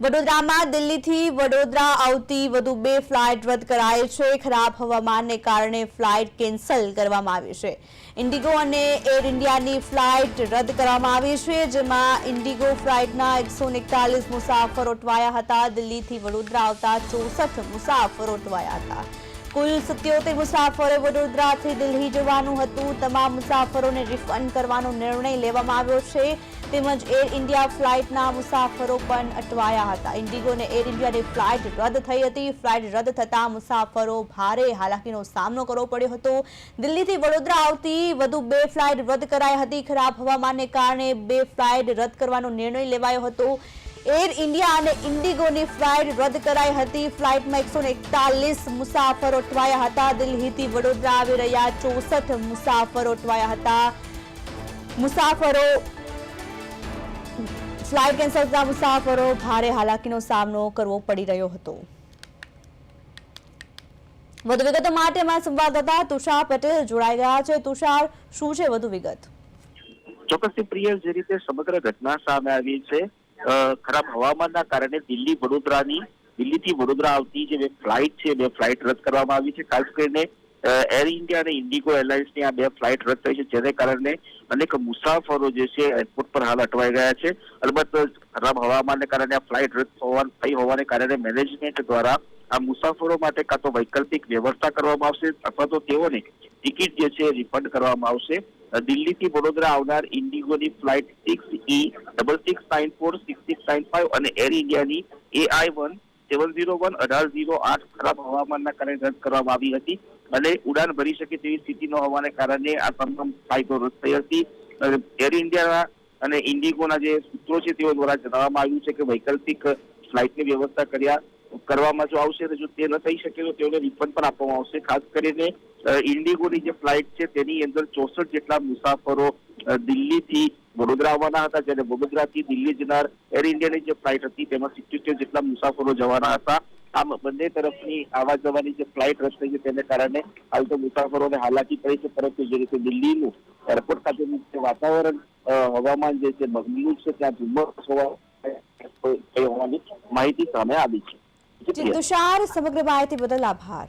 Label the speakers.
Speaker 1: વડોદરામાં દિલ્હીથી વડોદરા આવતી વધુ બે ફ્લાઇટ રદ કરાઈ છે. ખરાબ હવામાનને કારણે ફ્લાઇટ કેન્સલ કરવામાં આવી છે. ઇન્ડિગો અને એર ઇન્ડિયાની ફ્લાઇટ રદ કરવામાં આવી છે, જેમાં ઇન્ડિગો ફ્લાઇટના એકસો મુસાફરો અટવાયા હતા. દિલ્હીથી વડોદરા આવતા ચોસઠ મુસાફરો અટવાયા હતા. કુલ સત્યોતેર મુસાફરો વડોદરાથી દિલ્હી જવાનું હતું. તમામ મુસાફરોને રિફંડ કરવાનો નિર્ણય લેવામાં આવ્યો છે. તેમજ એર ઇન્ડિયા ફ્લાઇટના મુસાફરો પણ અટવાયા હતા. ઇન્ડિગો અને એર ઇન્ડિયાની ફ્લાઇટ રદ થઈ હતી. ફ્લાઇટ રદ થતા મુસાફરો ભારે હાલાકીનો સામનો કરવો પડ્યો હતો. દિલ્હીથી વડોદરા આવતી વધુ બે ફ્લાઇટ રદ કરાઈ હતી. ખરાબ હવામાનને કારણે બે ફ્લાઇટ રદ કરવાનો નિર્ણય લેવાયો હતો. એર ઇન્ડિયા અને ઇન્ડિગોની ફ્લાઇટ રદ કરાઈ હતી. ફ્લાઇટમાં એકસો એકતાલીસ મુસાફરો અટવાયા હતા. દિલ્હીથી વડોદરા આવી રહ્યા ચોસઠ મુસાફરો અટવાયા હતા. મુસાફરો, ફ્લાઇટ કેન્સલ મુસાફરો ભારે હાલાકીનો સામનો કરવો પડી રહ્યો હતો. વધુ વિગતો માટે અમારા સંવાદદાતા તુષાર પટેલ જોડાઈ ગયા છે. તુષાર, શું છે વધુ વિગત?
Speaker 2: ચોક્કસથી પ્રિય, જે રીતે સમગ્ર ઘટના સામે આવી છે ખરાબ હવામાનના કારણે દિલ્હી વડોદરાની, દિલ્હીથી વડોદરા આવતી જે બે ફ્લાઇટ છે, બે ફ્લાઇટ રદ કરવામાં આવી છે. ખાસ કરીને એર ઇન્ડિયા અને ઇન્ડિગો એરલાઇન્સની આ બે ફ્લાઇટ રદ થઈ છે. જેને કારણે અનેક મુસાફરો જે છે એરપોર્ટ પર હાલ અટવાઈ ગયા છે. અલબત્ત, ખરાબ હવામાનને કારણે આ ફ્લાઇટ રદ થઈ હોવાને કારણે મેનેજમેન્ટ દ્વારા આ મુસાફરો માટે કાં તો વૈકલ્પિક વ્યવસ્થા કરવામાં આવશે અથવા તો તેઓને ટિકિટ જે છે રિફંડ કરવામાં આવશે. દિલ્હીથી વડોદરા આવનાર ઇન્ડિગોની flight six E double six nine four six six nine five અને એર ઇન્ડિયાની AI one seven zero one અઢાર ઝીરો આઠ ખરાબ હવામાનના કારણે રદ કરવામાં આવી હતી અને ઉડાન ભરી શકે તેવી સ્થિતિ ન હોવાને કારણે આ તમામ ફ્લાઇટો રદ થઈ હતી. એર ઇન્ડિયાના અને ઇન્ડિગોના જે સૂત્રો છે તેઓ દ્વારા જણાવવામાં આવ્યું છે કે વૈકલ્પિક ફ્લાઇટની વ્યવસ્થા કર્યા કરવામાં જો આવશે તો જો તે ન થઈ શકે તો તેઓને રિફંડ પણ આપવામાં આવશે. ખાસ કરીને ઇન્ડિગોની જે ફ્લાઇટ છે તેની અંદર ચોસઠ જેટલા મુસાફરો દિલ્હીથી વડોદરા આવવાના હતા. જ્યારે વડોદરાથી દિલ્હી જનાર એર ઇન્ડિયાની જે ફ્લાઇટ હતી, તેમાં સિત્યોતેર જેટલા મુસાફરો જવાના હતા. આમ બંને તરફની આવા જવાની જે ફ્લાઇટ રદ થઈ છે, તેને કારણે હાલ તો મુસાફરોને હાલાકી પડી છે. પરંતુ જે રીતે દિલ્હીનું એરપોર્ટ ખાતેનું જે વાતાવરણ હવામાન જે છે બગડેલું છે, ત્યાં ધુમ્મસ હોવા હોવાની માહિતી સામે આવી છે.
Speaker 1: તુષાર, સમગ્ર માહિતી બદલ આભાર.